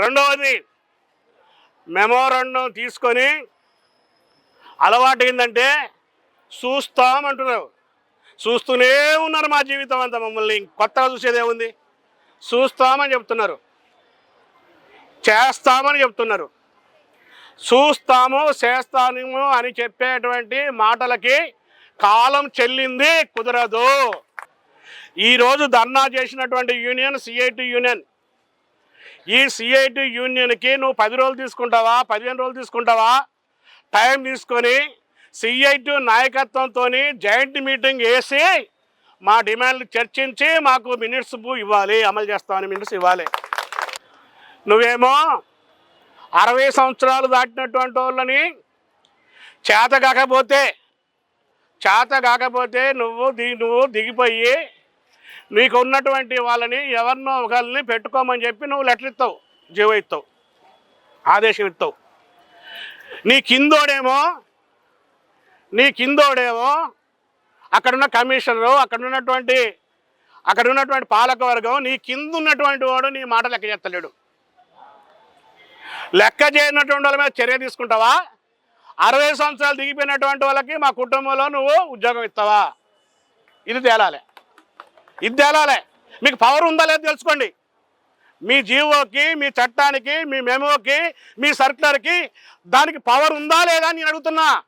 రెండవది మెమోరండం తీసుకొని అలవాటు ఏంటంటే చూస్తామంటున్నారు. చూస్తూనే ఉన్నారు మా జీవితం అంతా మమ్మల్ని. కొత్తగా చూసేదే ఉంది చూస్తామని చెప్తున్నారు. చేస్తామని చెప్తున్నారు. చూస్తాము చేస్తాము అని చెప్పేటువంటి మాటలకి కాలం చెల్లింది కుదరదు. ఈరోజు ధర్నా చేసినటువంటి యూనియన్ సిఐటి యూనియన్ ఈ సిఐటి యూనియన్కి నువ్వు పది రోజులు తీసుకుంటావా పదిహేను రోజులు తీసుకుంటావా? టైం తీసుకొని సిఐటి నాయకత్వంతో జాయింట్ మీటింగ్ వేసి మా డిమాండ్లు చర్చించి మాకు మినిట్స్ ఇవ్వాలి అమలు చేస్తామని మినిట్స్ ఇవ్వాలి. నువ్వేమో అరవై సంవత్సరాలు దాటినటువంటి వాళ్ళని చేత కాకపోతే చేత కాకపోతే నువ్వు దిగి నువ్వు దిగిపోయి నీకు ఉన్నటువంటి వాళ్ళని ఎవరినో ఒకరిని పెట్టుకోమని చెప్పి నువ్వు లెటర్ ఇస్తావు జీవో ఇస్తావు ఆదేశం ఇస్తావు నీ కిందోడేమో నీ కిందోడేమో అక్కడున్న కమిషనరు అక్కడ ఉన్నటువంటి అక్కడ ఉన్నటువంటి పాలకవర్గం నీ కింద ఉన్నటువంటి వాడు నీ మాట లెక్క చేస్తలేడు. లెక్క చేయనటువంటి వాళ్ళ మీద చర్య తీసుకుంటావా? అరవై సంవత్సరాలు దిగిపోయినటువంటి వాళ్ళకి మా కుటుంబంలో నువ్వు ఉద్యోగం ఇస్తావా ఇది తేలాలి. ఇది తేలాలే. మీకు పవర్ ఉందా లేదా తెలుసుకోండి. మీ జీవోకి మీ చట్టానికి మీ మెమోకి మీ సర్కులర్కి దానికి పవర్ ఉందా లేదా నేను అడుగుతున్నా.